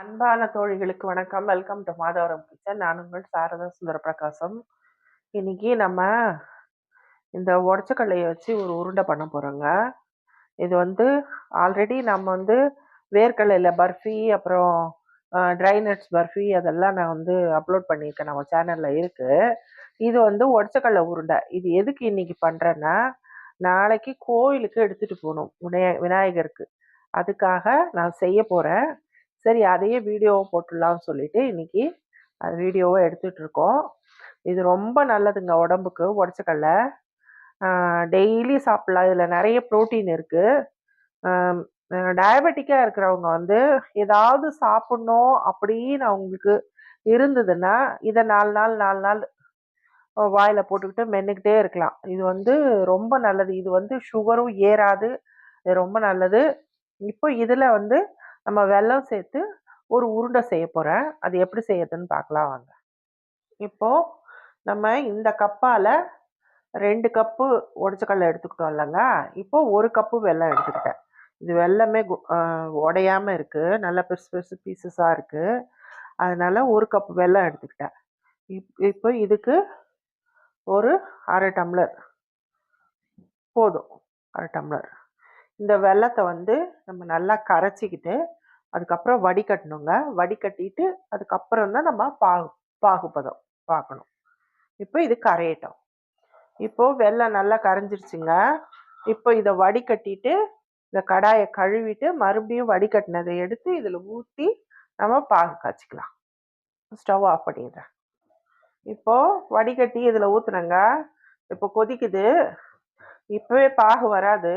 அன்பான தோழிகளுக்கு வணக்கம். Welcome to Madhavaram kitchen நான் உங்கள் சாரதா சுந்தர பிரகாசம் இன்னைக்கு நம்ம இந்த உடச்சக்கல்லையை வச்சு ஒரு உருண்டை பண்ண போகிறோங்க இது வந்து ஆல்ரெடி நம்ம வந்து வேர்க்கடலையில் பர்ஃபி அப்புறம் ட்ரை நட்ஸ் பர்ஃபி அதெல்லாம் நான் வந்து அப்லோட் பண்ணியிருக்கேன். நம்ம சேனலில் இருக்குது இது வந்து உடச்சக்கடலை உருண்டை. இது எதுக்கு இன்னைக்கு பண்ணுறேன்னா நாளைக்கு கோயிலுக்கு எடுத்துகிட்டு போகணும். விநாய விநாயகருக்கு. அதுக்காக நான் செய்ய போகிறேன் சரி அதையே வீடியோவை போட்டுடலாம்னு சொல்லிட்டு இன்னைக்கு அது வீடியோவை எடுத்துட்டு இருக்கோம் இது ரொம்ப நல்லதுங்க உடம்புக்கு உடச்சக்கடல டெய்லி சாப்பிட்லாம். இதில் நிறைய ப்ரோட்டீன் இருக்குது டயபெட்டிக்காக இருக்கிறவங்க வந்து ஏதாவது சாப்பிட்ணும் அப்படின்னு அவங்களுக்கு இருந்ததுன்னா இதை நாலு நாள் நாலு நாள் வாயில் போட்டுக்கிட்டு மென்னுக்கிட்டே இருக்கலாம். இது வந்து ரொம்ப நல்லது. இது வந்து சுகரும் ஏறாது. இது ரொம்ப நல்லது. இப்போ இதில் வந்து நம்ம வெல்லம் சேர்த்து ஒரு உருண்டை செய்ய போகிறேன் அது எப்படி செய்யறதுன்னு பார்க்கலாம் வாங்க. இப்போ நம்ம இந்த கப்பால் ரெண்டு கப்பு உடச்சக்கல்ல எடுத்துக்கிட்டோம் இல்லைங்க. இப்போது ஒரு கப்பு வெல்லம் எடுத்துக்கிட்டேன். இது வெல்லமே கு- இருக்குது உடையாம நல்ல பெருசு பெருசு பீசஸாக இருக்குது அதனால் ஒரு கப் வெல்லம் எடுத்துக்கிட்டேன். இப் இப்போ இதுக்கு ஒரு அரை டம்ளர். போதும். அரை டம்ளர். இந்த வெல்லத்தை வந்து நம்ம நல்லா கரைச்சிக்கிட்டு அதுக்கப்புறம் வடிகட்டணுங்க வடிகட்டிட்டு அதுக்கப்புறம் தான் நம்ம பாகு பாகுபதம் பார்க்கணும். இப்போ இது கரையட்டும். இப்போ வெள்ளம் நல்லா கரைஞ்சிருச்சுங்க. இப்போ இதை வடிகட்டிட்டு இந்த கடாயை கழுவிட்டு மறுபடியும் வடிகட்டினதை எடுத்து இதில் ஊற்றி நம்ம பாகு காய்ச்சிக்கலாம். ஸ்டவ் ஆஃப் பண்ணிடுறேன். இப்போது வடிகட்டி இதில் ஊற்றுனங்க இப்போ கொதிக்குது. இப்போவே பாகு வராது.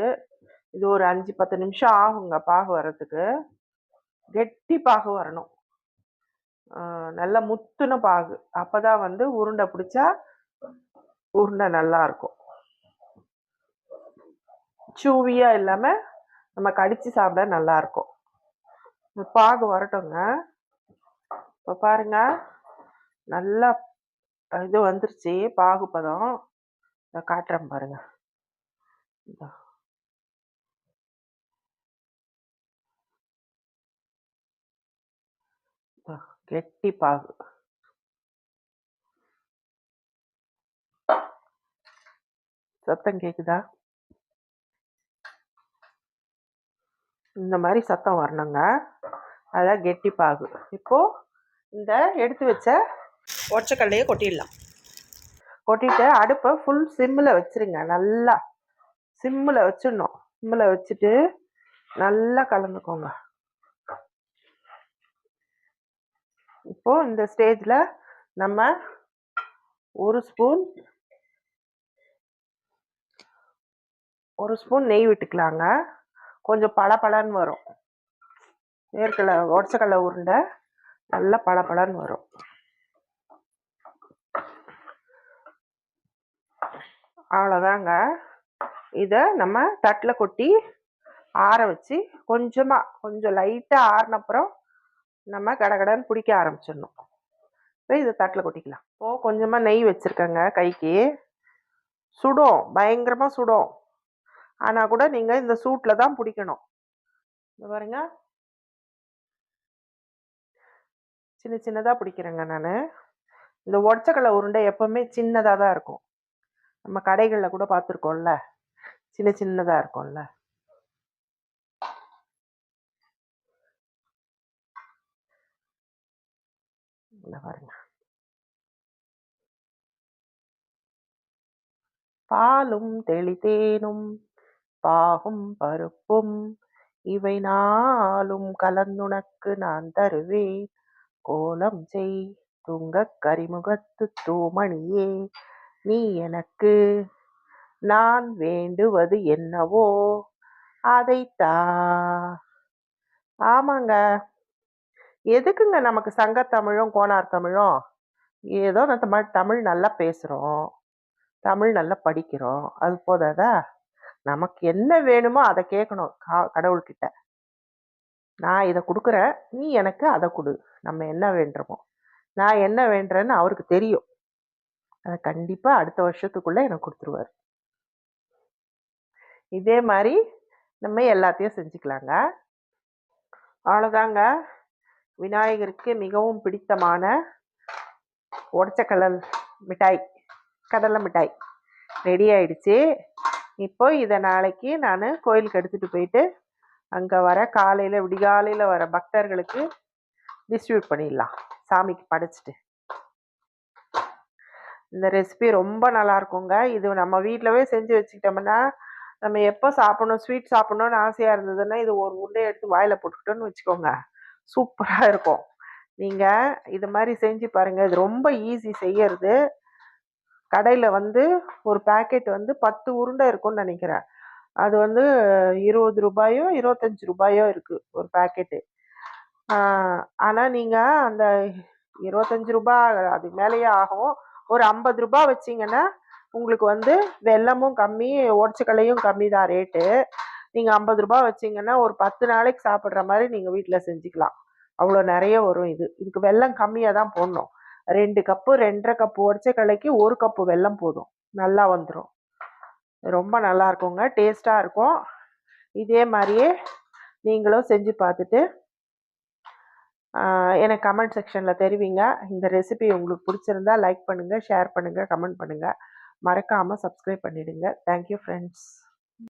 இது ஒரு அஞ்சு பத்து நிமிஷம் ஆகுங்க பாகு வர்றதுக்கு. கெட்டி பாகு வரணும் நல்ல முத்துன பாகு. அப்போதான் வந்து உருண்டை பிடிச்சா உருண்டை நல்லா இருக்கும். சூவியாக இல்லாமல் நம்ம கடித்து சாப்பிட நல்லா இருக்கும். பாகு வரட்டுங்க. இப்போ பாருங்க. நல்லா இது வந்துருச்சு. பாகு பதம். காட்டுறேன் பாருங்க இதோ. இதோ, கெட்டி பாகு சத்தம் கேக்குதா இந்த மாதிரி சத்தம் வரணுங்க. அதான் கெட்டி பாகு. இப்போ இந்த எடுத்து வச்ச ஒச்சக்கல்லையே கொட்டிடலாம். கொட்டிட்டு அடுப்பை ஃபுல் சிம்மில் வச்சிருங்க. நல்லா சிம்மில் வச்சிடணும். சிம்மில் வச்சுட்டு நல்லா கலந்துக்கோங்க. இப்போ இந்த ஸ்டேஜில் நம்ம ஒரு ஸ்பூன் ஒரு ஸ்பூன் நெய் விட்டுக்கலாங்க. கொஞ்சம் பளபளன்னு வரும். வேர்க்கடலை உடச்சக்கடலை உருண்டை நல்லா பளபளன்னு வரும். அவ்வளோதாங்க. இதை நம்ம தட்டில் கொட்டி ஆற வச்சு கொஞ்சமாக கொஞ்சம் லைட்டாக ஆறினப்புறம் நம்ம கடகடன்னு பிடிக்க ஆரம்பிச்சிடணும். இப்போ இதை தட்டில் கொட்டிக்கலாம். இப்போது கொஞ்சமாக நெய் வச்சுருக்கேங்க கைக்கு. சுடும் பயங்கரமாக சுடும். ஆனால் கூட நீங்கள் இந்த சூட்டில் தான் பிடிக்கணும். இந்த பாருங்க. சின்ன சின்னதாக பிடிக்கிறேங்க நான். இந்த உடச்சக்கடலை உருண்டை எப்போவுமே சின்னதாக தான் இருக்கும். நம்ம கடைகளில் கூட பார்த்துருக்கோம்ல சின்ன சின்னதாக இருக்கும்ல. இந்த பாருங்க பாலும் தெளித்தேனும் பாகும் பருப்பும் இவை நாளும் கலந்துனக்கு நான் தருவேன். கோலம் செய் துங்கக் கரிமுகத்து தூமணியே நீ எனக்கு நான் வேண்டுவது என்னவோ அதைத்தா. ஆமாங்க. எதுக்குங்க நமக்கு சங்கத்தமிழும் கோனார் தமிழும் ஏதோ நம்ம தமிழ் தமிழ் நல்லா பேசுகிறோம் தமிழ் நல்லா படிக்கிறோம். அது போதாதா? நமக்கு என்ன வேணுமோ அதை கேட்கணும் கா- கடவுள்கிட்ட. நான் இதை கொடுக்குறேன். நீ எனக்கு அதை கொடு. நம்ம என்ன வேண்டுறோமோ. நான் என்ன வேண்டுறேன்னு அவருக்கு தெரியும். அதை கண்டிப்பாக அடுத்த வருஷத்துக்குள்ளே எனக்கு கொடுத்துருவார். இதே மாதிரி நம்ம எல்லாத்தையும் செஞ்சுக்கலாங்க. அவ்வளோதாங்க. விநாயகருக்கு மிகவும் பிடித்தமான உடச்சக்கடல் மிட்டாய் கடலை மிட்டாய் ரெடி ஆயிடுச்சு. இப்போ இதை நாளைக்கு நான் கோயிலுக்கு எடுத்துகிட்டு போயிட்டு அங்கே வர காலையில் விடிகாலையில் வர பக்தர்களுக்கு டிஸ்ட்ரிபியூட் பண்ணிடலாம். சாமிக்கு படைச்சிட்டு. இந்த ரெசிபி ரொம்ப நல்லா இருக்குங்க. இது நம்ம வீட்டிலவே செஞ்சு வச்சுக்கிட்டோம்னா நம்ம எப்போ சாப்பிடணும் ஸ்வீட் சாப்பிடணும்னு ஆசையாக இருந்ததுன்னா இது ஒரு உருண்டை எடுத்து வாயில் போட்டுக்கிட்டோன்னு வச்சுக்கோங்க. சூப்பராக இருக்கும். நீங்கள் இது மாதிரி செஞ்சு பாருங்கள் இது ரொம்ப ஈஸி செய்யறது. கடையில் வந்து ஒரு பேக்கெட் வந்து பத்து உருண்டை இருக்கும்னு நினைக்கிறேன். அது வந்து இருபது ரூபாயோ இருபத்தஞ்சி ரூபாயோ இருக்குது ஒரு பேக்கெட்டு ஆனால் நீங்கள் அந்த இருபத்தஞ்சி ரூபாய் அது மேலேயே ஆகும். ஒரு ஐம்பது ரூபாய் வச்சிங்கன்னா உங்களுக்கு வந்து வெல்லமும் கம்மி உடச்சக்கலையும் கம்மி தான் ரேட்டு நீங்கள் ஐம்பது ரூபாய் வச்சிங்கன்னா ஒரு பத்து நாளைக்கு சாப்பிட்ற மாதிரி நீங்கள் வீட்டில் செஞ்சுக்கலாம். அவ்வளோ நிறைய வரும் இது. இதுக்கு வெல்லம் கம்மியாக தான் போடணும். ரெண்டு கப்பு ரெண்டரை கப்பு உடச்சக்கல்லைக்கு ஒரு கப்பு வெல்லம் போதும். நல்லா வந்துடும் ரொம்ப நல்லா இருக்குங்க. டேஸ்ட்டாக இருக்கும். இதே மாதிரியே நீங்களும் செஞ்சு பார்த்துட்டு எனக்கு கமெண்ட் செக்ஷனில் தெரிவிங்க. இந்த ரெசிபி உங்களுக்கு பிடிச்சிருந்தா லைக் பண்ணுங்கள் ஷேர் பண்ணுங்கள் கமெண்ட் பண்ணுங்கள் மறக்காமல் சப்ஸ்கிரைப் பண்ணிவிடுங்க தேங்க்யூ ஃப்ரெண்ட்ஸ்.